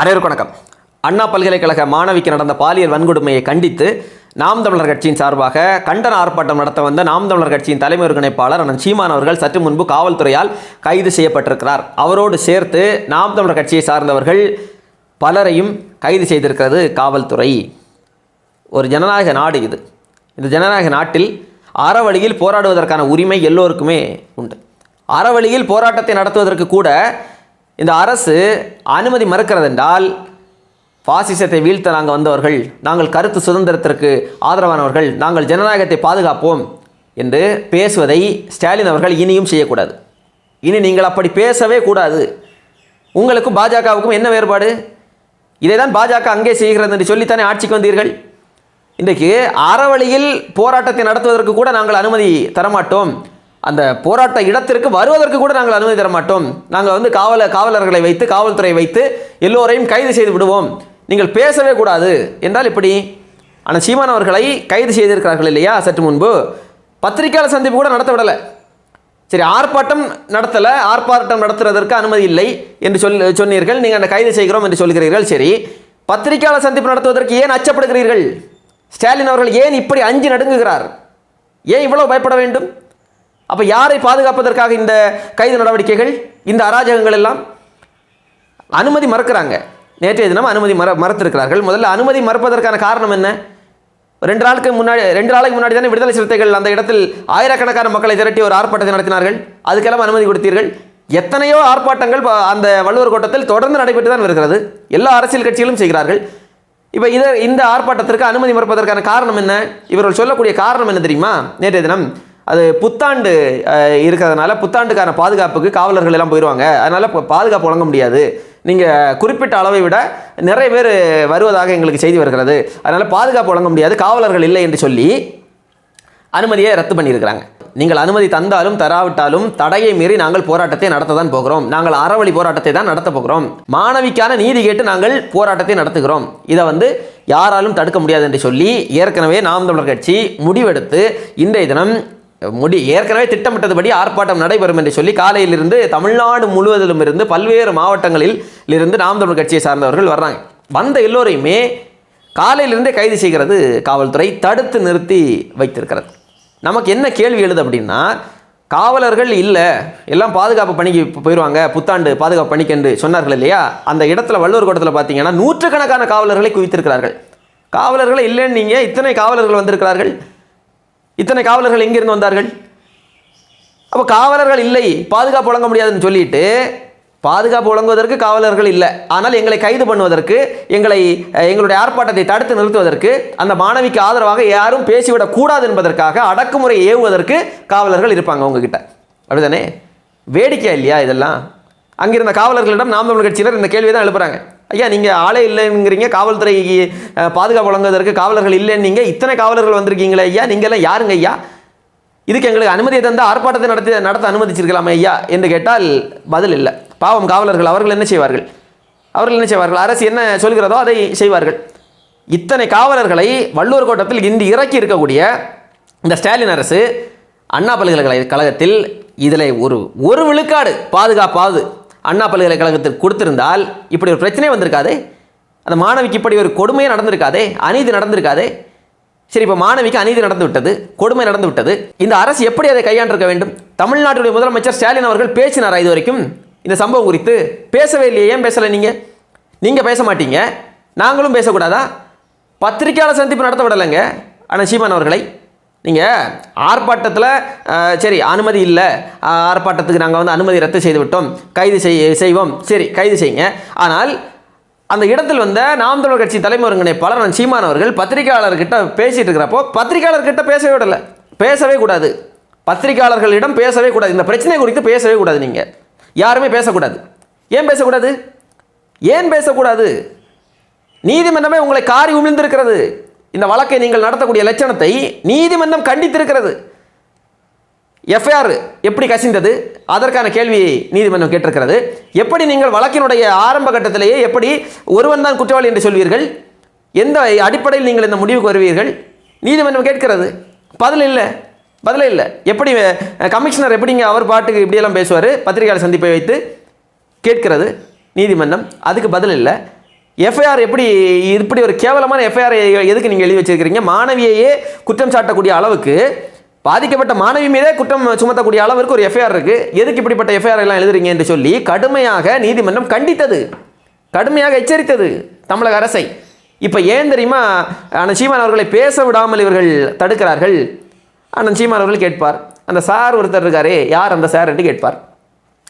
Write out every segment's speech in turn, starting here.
அனைவருக்கு வணக்கம். அண்ணா பல்கலைக்கழக மாணவிக்கு நடந்த பாலியல் வன்கொடுமையை கண்டித்து நாம் தமிழர் கட்சியின் சார்பாக கண்டன ஆர்ப்பாட்டம் நடத்த வந்த நாம் தமிழர் கட்சியின் தலைமை ஒருங்கிணைப்பாளர் அண்ணன் சீமான் அவர்கள் சற்று முன்பு காவல்துறையால் கைது செய்யப்பட்டிருக்கிறார். அவரோடு சேர்த்து நாம் தமிழர் கட்சியை சார்ந்தவர்கள் பலரையும் கைது செய்திருக்கிறது காவல்துறை. ஒரு ஜனநாயக நாடு இது. இந்த ஜனநாயக நாட்டில் அறவழியில் போராடுவதற்கான உரிமை எல்லோருக்குமே உண்டு. அறவழியில் போராட்டத்தை நடத்துவதற்கு கூட இந்த அரசு அனுமதி மறுக்கிறதென்றால் பாசிசத்தை வீழ்த்த நாங்கள் வந்தவர்கள் நாங்கள் கருத்து சுதந்திரத்திற்கு ஆதரவானவர்கள் நாங்கள் ஜனநாயகத்தை பாதுகாப்போம் என்று பேசுவதை ஸ்டாலின் அவர்கள் இனியும் செய்யக்கூடாது. இனி நீங்கள் அப்படி பேசவே கூடாது. உங்களுக்கும் பாஜகவுக்கும் என்ன வேறுபாடு? இதை தான் பாஜக அங்கே செய்கிறது என்று சொல்லித்தானே ஆட்சிக்கு வந்தீர்கள்? இன்றைக்கு அறவழியில் போராட்டத்தை நடத்துவதற்கு கூட நாங்கள் அனுமதி தரமாட்டோம். அந்த போராட்ட இடத்திற்கு வருவதற்கு கூட நாங்கள் அனுமதி தர மாட்டோம் நாங்கள் வந்து காவல காவலர்களை வைத்து காவல்துறை வைத்து எல்லோரையும் கைது செய்து விடுவோம். நீங்கள் பேசவே கூடாது. என்றால் இப்படி. ஆனால் சீமான் அவர்களை கைது செய்திருக்கிறார்கள் இல்லையா? சற்று முன்பு. பத்திரிகையாளர் சந்திப்பு கூட நடத்த விடலை. சரி ஆர்ப்பாட்டம் நடத்தலை. ஆர்ப்பாட்டம் நடத்துறதற்கு அனுமதி இல்லை என்று சொல் சொன்னீர்கள். நீங்கள் அந்த கைது செய்கிறோம் என்று சொல்கிறீர்கள். சரி. பத்திரிகையாளர் சந்திப்பு நடத்துவதற்கு ஏன் அச்சப்படுகிறீர்கள்? ஸ்டாலின் அவர்கள் ஏன் இப்படி அஞ்சு நடுங்குகிறார்? ஏன் இவ்வளவு பயப்பட வேண்டும்? அப்போ யாரை பாதுகாப்பதற்காக இந்த கைது நடவடிக்கைகள் இந்த அராஜகங்கள் எல்லாம்? அனுமதி மறக்கிறாங்க. நேற்றைய தினம் அனுமதி மற மறுத்திருக்கிறார்கள். முதல்ல அனுமதி மறுப்பதற்கான காரணம் என்ன? ரெண்டு நாளுக்கு முன்னாடி ரெண்டு நாளைக்கு முன்னாடி தானே விடுதலை சிறுத்தைகள் அந்த இடத்தில் ஆயிரக்கணக்கான மக்களை திரட்டி ஒரு ஆர்ப்பாட்டத்தை நடத்தினார்கள். அதுக்கெல்லாம் அனுமதி கொடுத்தீர்கள். எத்தனையோ ஆர்ப்பாட்டங்கள் அந்த வள்ளுவர் கோட்டத்தில் தொடர்ந்து நடைபெற்று தான் வருகிறது. எல்லா அரசியல் கட்சிகளும் செய்கிறார்கள். இப்போ இதை இந்த ஆர்ப்பாட்டத்திற்கு அனுமதி மறுப்பதற்கான காரணம் என்ன? இவர்கள் சொல்லக்கூடிய காரணம் என்ன தெரியுமா? நேற்றைய தினம் அது புத்தாண்டு இருக்கிறதுனால புத்தாண்டுக்கான பாதுகாப்புக்கு காவலர்கள் எல்லாம் போயிடுவாங்க அதனால் இப்போ பாதுகாப்பு வழங்க முடியாது. நீங்கள் குறிப்பிட்ட அளவை விட நிறைய பேர் வருவதாக எங்களுக்கு செய்தி வருகிறது. அதனால் பாதுகாப்பு வழங்க முடியாது காவலர்கள் இல்லை என்று சொல்லி அனுமதியை ரத்து பண்ணியிருக்கிறாங்க. நீங்கள் அனுமதி தந்தாலும் தராவிட்டாலும் தடையை மீறி நாங்கள் போராட்டத்தை நடத்த தான் போகிறோம். நாங்கள் அறவழி போராட்டத்தை தான் நடத்த போகிறோம். மாணவிக்கான நீதி கேட்டு நாங்கள் போராட்டத்தை நடத்துகிறோம். இதை வந்து யாராலும் தடுக்க முடியாது என்று சொல்லி ஏற்கனவே நாம் தமிழர் கட்சி முடிவெடுத்து இன்றைய தினம் முடி ஏற்கனவே திட்டமிட்டதுபடி ஆர்ப்பாட்டம் நடைபெறும் என்று சொல்லி காலையிலிருந்து தமிழ்நாடு முழுவதிலும் இருந்து பல்வேறு மாவட்டங்களில் இருந்து நாம் தமிழ் கட்சியை சார்ந்தவர்கள் வர்றாங்க. வந்த எல்லோரையுமே காலையிலிருந்தே கைது செய்கிறது காவல்துறை தடுத்து நிறுத்தி வைத்திருக்கிறது. நமக்கு என்ன கேள்வி எழுது அப்படின்னா காவலர்கள் இல்லை எல்லாம் பாதுகாப்பு பணிக்கு போயிடுவாங்க புத்தாண்டு பாதுகாப்பு பணிக்கு என்று சொன்னார்கள் இல்லையா? அந்த இடத்துல வள்ளுவர் கோட்டத்தில் பார்த்தீங்கன்னா நூற்றுக்கணக்கான காவலர்களை குவித்திருக்கிறார்கள். காவலர்களை இல்லைன்னு நீங்கள் இத்தனை காவலர்கள் வந்திருக்கிறார்கள்? இத்தனை காவலர்கள் எங்கிருந்து வந்தார்கள்? அப்போ காவலர்கள் இல்லை பாதுகாப்பு வழங்க முடியாதுன்னு சொல்லிட்டு பாதுகாப்பு வழங்குவதற்கு காவலர்கள் இல்லை. ஆனால் எங்களை கைது பண்ணுவதற்கு எங்களை எங்களுடைய ஆர்ப்பாட்டத்தை தடுத்து நிறுத்துவதற்கு அந்த மாணவிக்கு ஆதரவாக யாரும் பேசிவிடக் கூடாது என்பதற்காக அடக்குமுறை ஏவுவதற்கு காவலர்கள் இருப்பாங்க உங்ககிட்ட. அப்படிதானே? வேடிக்கை இல்லையா இதெல்லாம்? அங்கிருந்த காவலர்களிடம் நாம் தமிழ் கட்சியினர் இந்த கேள்வியை தான் எழுப்புறாங்க. ஐயா நீங்கள் ஆளே இல்லைங்கிறீங்க. காவல்துறைக்கு பாதுகாப்பு வழங்குவதற்கு காவலர்கள் இல்லைன்னீங்க இத்தனை காவலர்கள் வந்திருக்கீங்களே ஐயா? நீங்கள்லாம் யாருங்க ஐயா? இதுக்கு எங்களுக்கு அனுமதியை தந்து ஆர்ப்பாட்டத்தை நடத்தி நடத்த அனுமதிச்சிருக்கலாமே ஐயா என்று கேட்டால் பதில் இல்லை. பாவம் காவலர்கள் அவர்கள் என்ன செய்வார்கள்? அவர்கள் என்ன செய்வார்கள்? அரசு என்ன சொல்கிறதோ அதை செய்வார்கள். இத்தனை காவலர்களை வள்ளுவர் கோட்டத்தில் இன்று இறக்கி இருக்கக்கூடிய இந்த ஸ்டாலின் அரசு அண்ணா பல்கலைக்கழகத்தில் இதில் ஒரு ஒரு விழுக்காடு பாதுகாப்பாவது அண்ணா பல்கலைக்கழகத்திற்கு கொடுத்திருந்தால் இப்படி ஒரு பிரச்சனை வந்திருக்காது. அந்த மாணவிக்கு இப்படி ஒரு கொடுமையே நடந்திருக்காதே. அநீதி நடந்திருக்காதே. சரி இப்போ மாணவிக்கு அநீதி நடந்து விட்டது கொடுமை நடந்து விட்டது. இந்த அரசு எப்படி அதை கையாண்டிருக்க வேண்டும்? தமிழ்நாட்டுடைய முதலமைச்சர் ஸ்டாலின் அவர்கள் பேசினாரா இது வரைக்கும் இந்த சம்பவம் குறித்து பேசவே இல்லையே ஏன் பேசலை நீங்கள் நீங்கள் பேச மாட்டீங்க. நாங்களும் பேசக்கூடாதா? பத்திரிக்கையாளர் சந்திப்பு நடத்த விடலைங்க. ஆனால் சீமான் அவர்களை நீங்கள் ஆர்ப்பாட்டத்தில் சரி அனுமதி இல்லை. ஆர்ப்பாட்டத்துக்கு நாங்கள் வந்து அனுமதி ரத்து செய்து விட்டோம் கைது செய் செய்வோம். சரி கைது செய்யுங்க. ஆனால் அந்த இடத்தில் வந்த நாம் தமிழர் கட்சி தலைமை ஒருங்கிணைப்பாளர் சீமான் அவர்கள் பத்திரிகையாளர்கிட்ட பேசிகிட்டு இருக்கிறப்போ பத்திரிகையாளர்கிட்ட பேசவே விடலை. பேசவே கூடாது. பத்திரிகையாளர்களிடம் பேசவே கூடாது. இந்த பிரச்சனை குறித்து பேசவே கூடாது நீங்கள் யாருமே பேசக்கூடாது. ஏன் பேசக்கூடாது? ஏன் பேசக்கூடாது? நீதிமன்றமே உங்களை காரி உமிழ்ந்திருக்கிறது. இந்த வழக்கை நீங்கள் நடத்தக்கூடிய லட்சணத்தை நீதிமன்றம் கண்டித்திருக்கிறது. எஃப்ஐஆர் எப்படி கசிந்தது? அதற்கான கேள்வியை நீதிமன்றம் கேட்டிருக்கிறது. எப்படி நீங்கள் வழக்கினுடைய ஆரம்ப கட்டத்திலேயே எப்படி ஒருவன் தான் குற்றவாளி என்று சொல்வீர்கள்? எந்த அடிப்படையில் நீங்கள் இந்த முடிவுக்கு வருவீர்கள்? நீதிமன்றம் கேட்கிறது. பதில் இல்லை. பதிலே இல்லை. எப்படி கமிஷனர் எப்படிங்க அவர் பாட்டுக்கு இப்படியெல்லாம் பேசுவார்? பத்திரிகையாளர் சந்திப்பை வைத்து கேட்கிறது நீதிமன்றம். அதுக்கு பதில் இல்லை. எஃப்ஐஆர் எப்படி இப்படி ஒரு கேவலமான எஃப்ஐஆர் எதுக்கு நீங்கள் எழுதி வச்சிருக்கிறீங்க? மாணவியையே குற்றம் சாட்டக்கூடிய அளவுக்கு பாதிக்கப்பட்ட மாணவி மீதே குற்றம் சுமத்தக்கூடிய அளவிற்கு ஒரு எஃப்ஐஆர் இருக்கு. எதுக்கு இப்படிப்பட்ட எஃப்ஐஆர் எல்லாம் எழுதுறீங்க என்று சொல்லி கடுமையாக நீதிமன்றம் கண்டித்தது. கடுமையாக எச்சரித்தது தமிழக அரசை. இப்போ ஏன் தெரியுமா? அண்ணன் சீமான் அவர்களை பேச விடாமல் இவர்கள் தடுக்கிறார்கள். அண்ணன் சீமான் அவர்கள் கேட்பார். அந்த சார் ஒருத்தர் இருக்காரே யார் அந்த சார் என்று கேட்பார்.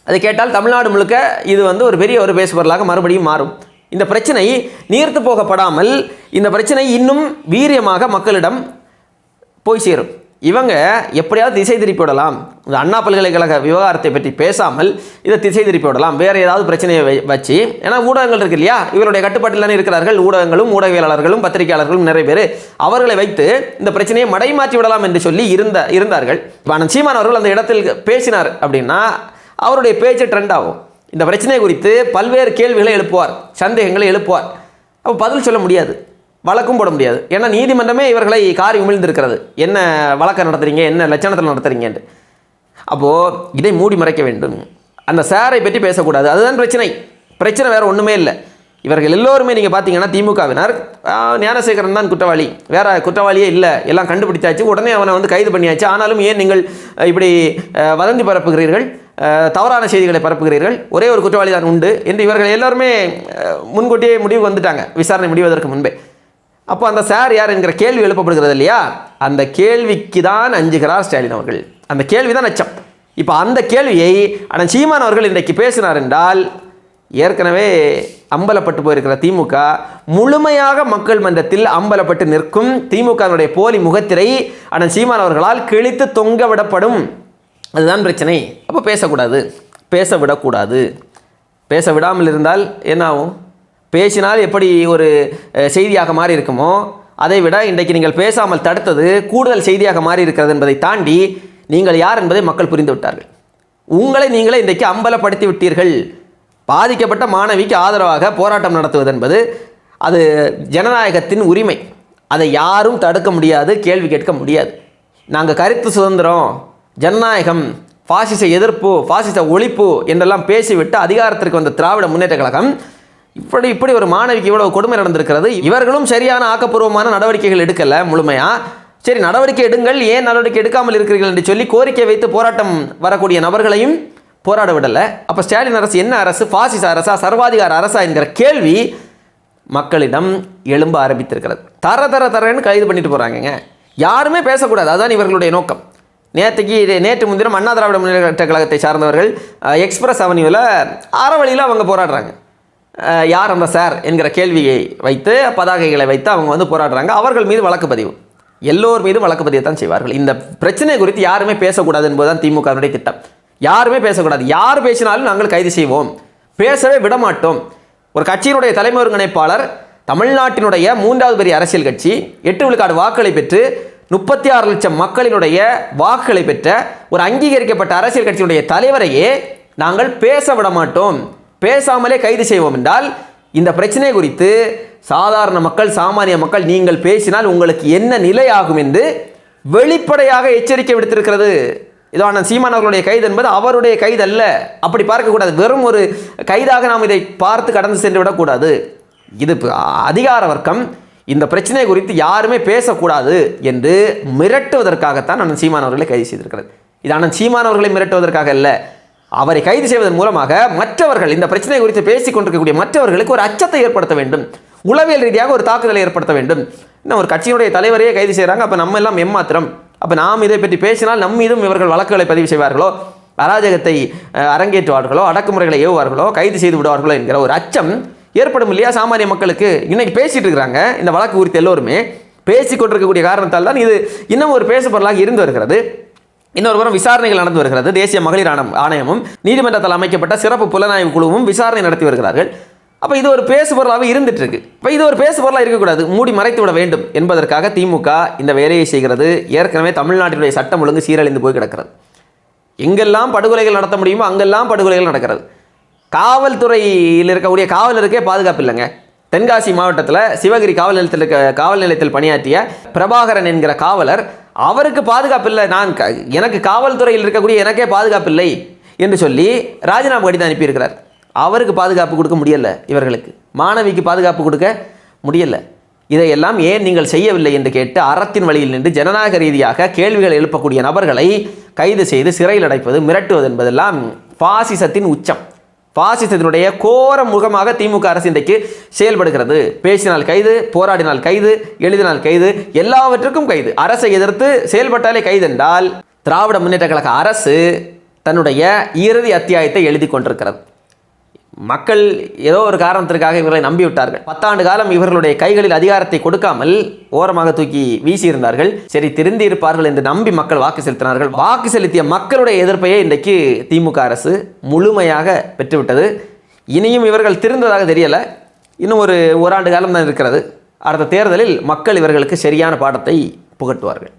அதை கேட்டால் தமிழ்நாடு முழுக்க இது வந்து ஒரு பெரிய ஒரு பேசுபொருளாக மறுபடியும் மாறும். இந்த பிரச்சனை நீர்த்து போகப்படாமல் இந்த பிரச்சனை இன்னும் வீரியமாக மக்களிடம் போய் சேரும். இவங்க எப்படியாவது திசை திருப்பி விடலாம். இந்த அண்ணா பல்கலைக்கழக விவகாரத்தை பற்றி பேசாமல் இதை திசை திருப்பி விடலாம். வேறு ஏதாவது பிரச்சனையை வை- வச்சு ஏன்னா ஊடகங்கள் இருக்கு இல்லையா? இவருடைய கட்டுப்பாட்டில் தானே இருக்கிறார்கள். ஊடகங்களும் ஊடகவியலாளர்களும் பத்திரிகையாளர்களும் நிறைய பேர் அவர்களை வைத்து இந்த பிரச்சனையை மடைமாற்றி விடலாம் என்று சொல்லி இருந்த இருந்தார்கள். இப்போ சீமான் அவர்கள் அந்த இடத்தில் பேசினார் அப்படின்னா அவருடைய பேச்சு ட்ரெண்ட் ஆகும். இந்த பிரச்சனை குறித்து பல்வேறு கேள்விகளை எழுப்புவார் சந்தேகங்களை எழுப்புவார். அப்போ பதில் சொல்ல முடியாது வழக்கும் போட முடியாது. ஏன்னா நீதிமன்றமே இவர்களை காரி உமிழ்ந்திருக்கிறது. என்ன வழக்கை நடத்துறீங்க என்ன லட்சணத்தில் நடத்துறீங்கன்ட்டு. அப்போது இதை மூடி மறைக்க வேண்டும். அந்த சாரை பற்றி பேசக்கூடாது. அதுதான் பிரச்சனை. பிரச்சனை வேறு ஒன்றுமே இல்லை. இவர்கள் எல்லோருமே நீங்கள் பார்த்தீங்கன்னா திமுகவினர். ஞானசேகரன் தான் குற்றவாளி. வேற குற்றவாளியே இல்லை. எல்லாம் கண்டுபிடிச்சாச்சு. உடனே அவனை வந்து கைது பண்ணியாச்சு. ஆனாலும் ஏன் நீங்கள் இப்படி வதந்தி பரப்புகிறீர்கள்? தவறான செய்திகளை பரப்புகிறீர்கள்? ஒரே ஒரு குற்றவாளி தான் உண்டு என்று இவர்கள் எல்லாருமே முன்கூட்டியே முடிவு வந்துட்டாங்க. விசாரணை முடிவதற்கு முன்பே. அப்போ அந்த சார் யார் என்கிற கேள்வி எழுப்பப்படுகிறது இல்லையா? அந்த கேள்விக்கு தான் அஞ்சுகிறார் ஸ்டாலின் அவர்கள். அந்த கேள்வி தான் அச்சம். இப்போ அந்த கேள்வியை ஆனால் சீமான் அவர்கள் இன்றைக்கு பேசினார் என்றால் ஏற்கனவே அம்பலப்பட்டு போயிருக்கிற திமுக முழுமையாக மக்கள் மன்றத்தில் அம்பலப்பட்டு நிற்கும் திமுகவினுடைய போலி முகத்திரை அண்ணன் சீமான் அவர்களால் கிழித்து தொங்க விடப்படும். அதுதான் பிரச்சனை. அப்போ பேசக்கூடாது. பேச விடக்கூடாது பேச விடாமல் இருந்தால் என்ன ஆகும் பேசினால் எப்படி ஒரு செய்தியாக மாறி இருக்குமோ அதை விட இன்றைக்கு நீங்கள் பேசாமல் தடுத்தது கூடுதல் செய்தியாக மாறி இருக்கிறது என்பதை தாண்டி நீங்கள் யார் என்பதை மக்கள் புரிந்து விட்டார்கள் உங்களை நீங்களே இன்றைக்கு அம்பலப்படுத்தி விட்டீர்கள். பாதிக்கப்பட்ட மாணவிக்கு ஆதரவாக போராட்டம் நடத்துவது என்பது அது ஜனநாயகத்தின் உரிமை. அதை யாரும் தடுக்க முடியாது கேள்வி கேட்க முடியாது. நாங்கள் கருத்து சுதந்திரம் ஜனநாயகம் பாசிச எதிர்ப்பு பாசிச ஒழிப்பு என்றெல்லாம் பேசிவிட்டு அதிகாரத்திற்கு வந்த திராவிட முன்னேற்ற கழகம் இப்படி இப்படி ஒரு மாணவிக்கு இவ்வளவு கொடுமை நடந்திருக்கிறது. இவர்களும் சரியான ஆக்கப்பூர்வமான நடவடிக்கைகள் எடுக்கலை முழுமையாக சரி நடவடிக்கை எடுங்கள் ஏன் நடவடிக்கை எடுக்காமல் இருக்கிறீர்கள் என்று சொல்லி கோரிக்கை வைத்து போராட்டம் வரக்கூடிய நபர்களையும் போராட விடலை. அப்போ ஸ்டாலின் அரசு என்ன அரசு? பாசிச அரசா? சர்வாதிகார அரசா என்கிற கேள்வி மக்களிடம் எழும்ப ஆரம்பித்திருக்கிறது. தர தர தரன்னு கைது பண்ணிட்டு போகிறாங்கங்க யாருமே பேசக்கூடாது. அதுதான் இவர்களுடைய நோக்கம். நேற்றுக்கு இது நேற்று முன்தினம் அண்ணா திராவிட முன்னேற்ற கழகத்தை சார்ந்தவர்கள் எக்ஸ்பிரஸ் அவென்யூவில் அறவழியில் அவங்க போராடுறாங்க. யார் அந்த சார் என்கிற கேள்வியை வைத்து பதாகைகளை வைத்து அவங்க வந்து போராடுறாங்க. அவர்கள் மீது வழக்கு பதிவு. எல்லோர் மீது வழக்கு பதிவு தான் செய்வார்கள். இந்த பிரச்சனை குறித்து யாருமே பேசக்கூடாது என்பதுதான் திமுகவினுடைய திட்டம். யாருமே பேசக்கூடாது. யார் பேசினாலும் நாங்கள் கைது செய்வோம். பேசவே விட மாட்டோம் ஒரு கட்சியினுடைய தலைமை ஒருங்கிணைப்பாளர் தமிழ்நாட்டினுடைய மூன்றாவது பெரிய அரசியல் கட்சி எட்டு விழுக்காடு வாக்குகளை பெற்று முப்பத்தி ஆறு லட்சம் மக்களினுடைய வாக்குகளை பெற்ற ஒரு அங்கீகரிக்கப்பட்ட அரசியல் கட்சியினுடைய தலைவரையே நாங்கள் பேச விட மாட்டோம் பேசாமலே கைது செய்வோம் என்றால் இந்த பிரச்சனை குறித்து சாதாரண மக்கள் சாமானிய மக்கள் நீங்கள் பேசினால் உங்களுக்கு என்ன நிலை ஆகும் என்று வெளிப்படையாக எச்சரிக்கை விடுத்திருக்கிறது. இதோ அண்ணன் சீமான் அவர்களுடைய கைது என்பது அவருடைய கைது அல்ல அப்படி பார்க்கக்கூடாது. வெறும் ஒரு கைதாக நாம் இதை பார்த்து கடந்து சென்று விடக்கூடாது. இது அதிகார வர்க்கம். இந்த பிரச்சனை குறித்து யாருமே பேசக்கூடாது என்று மிரட்டுவதற்காகத்தான் அண்ணன் சீமான் அவர்களை கைது செய்திருக்கிறது. இது அண்ணன் சீமான் அவர்களை மிரட்டுவதற்காக அல்ல. அவரை கைது செய்வதன் மூலமாக மற்றவர்கள் இந்த பிரச்சனை குறித்து பேசிக் கொண்டிருக்கக்கூடிய மற்றவர்களுக்கு ஒரு அச்சத்தை ஏற்படுத்த வேண்டும். உளவியல் ரீதியாக ஒரு தாக்குதலை ஏற்படுத்த வேண்டும். இன்னும் ஒரு கட்சியினுடைய தலைவரையே கைது செய்கிறாங்க அப்போ நம்ம எல்லாம் எம்மாத்திரம்? அப்போ நாம் இதை பற்றி பேசினால் நம் மீதும் இவர்கள் வழக்குகளை பதிவு செய்வார்களோ? அராஜகத்தை அரங்கேற்றுவார்களோ? அடக்குமுறைகளை ஏவுவார்களோ? கைது செய்து விடுவார்களோ என்கிற ஒரு அச்சம் ஏற்படும் இல்லையா? சாமானிய மக்களுக்கு இன்னைக்கு பேசிட்டு இருக்கிறாங்க. இந்த வழக்கு குறித்து எல்லோருமே பேசி கொண்டிருக்கக்கூடிய காரணத்தால் தான் இது இன்னும் ஒரு பேசுபொருளாக இருந்து வருகிறது. இன்னொரு புறம் விசாரணைகள் நடந்து வருகிறது. தேசிய மகளிர் ஆணையமும் நீதிமன்றத்தால் அமைக்கப்பட்ட சிறப்பு புலனாய்வு குழுவும் விசாரணை நடத்தி வருகிறார்கள். அப்போ இது ஒரு பேசு பொருளாகவே இருந்துட்டு இருக்கு இப்போ இது ஒரு பேசு பொருளாக இருக்கக்கூடாது. மூடி மறைத்து விட வேண்டும் என்பதற்காக திமுக இந்த வேலையை செய்கிறது. ஏற்கனவே தமிழ்நாட்டினுடைய சட்டம் ஒழுங்கு சீரழிந்து போய் கிடக்கிறது. எங்கெல்லாம் படுகொலைகள் நடத்த முடியுமோ அங்கெல்லாம் படுகொலைகள் நடக்கிறது. காவல்துறையில் இருக்கக்கூடிய காவலருக்கே பாதுகாப்பு இல்லைங்க. தென்காசி மாவட்டத்தில் சிவகிரி காவல் நிலையத்தில் இருக்க காவல் நிலையத்தில் பணியாற்றிய பிரபாகரன் என்கிற காவலர் அவருக்கு பாதுகாப்பு இல்லை. நான் க- எனக்கு காவல்துறையில் இருக்கக்கூடிய எனக்கே பாதுகாப்பு இல்லை என்று சொல்லி ராஜினாமா கடிதம் அனுப்பியிருக்கிறார். அவருக்கு பாதுகாப்பு கொடுக்க முடியல இவர்களுக்கு. மாணவிக்கு பாதுகாப்பு கொடுக்க முடியலை. இதையெல்லாம் ஏன் நீங்கள் செய்யவில்லை என்று கேட்டு அறத்தின் வழியில் நின்று ஜனநாயக ரீதியாக கேள்விகள் எழுப்பக்கூடிய நபர்களை கைது செய்து சிறையில் அடைப்பது மிரட்டுவது என்பதெல்லாம் பாசிசத்தின் உச்சம். பாசிசத்தினுடைய கோர முகமாக திமுக அரசு இன்றைக்கு செயல்படுகிறது. பேசினால் கைது போராடினால் கைது எழுதினால் கைது எல்லாவற்றுக்கும் கைது. அரசை எதிர்த்து செயல்பட்டாலே கைது என்றால் திராவிட முன்னேற்ற கழக அரசு தன்னுடைய இறுதி அத்தியாயத்தை எழுதி கொண்டிருக்கிறது. மக்கள் ஏதோ ஒரு காரணத்திற்காக இவர்களை நம்பிவிட்டார்கள். பத்தாண்டு காலம் இவர்களுடைய கைகளில் அதிகாரத்தை கொடுக்காமல் ஓரமாக தூக்கி வீசியிருந்தார்கள். சரி திருந்தி இருப்பார்கள் என்று நம்பி மக்கள் வாக்கு செலுத்தினார்கள். வாக்கு செலுத்திய மக்களுடைய எதிர்ப்பையே இன்றைக்கு திமுக அரசு முழுமையாக பெற்றுவிட்டது. இனியும் இவர்கள் திருந்ததாக தெரியலை. இன்னும் ஒரு ஓராண்டு காலம் தான் இருக்கிறது. அடுத்த தேர்தலில் மக்கள் இவர்களுக்கு சரியான பாடத்தை புகட்டுவார்கள்.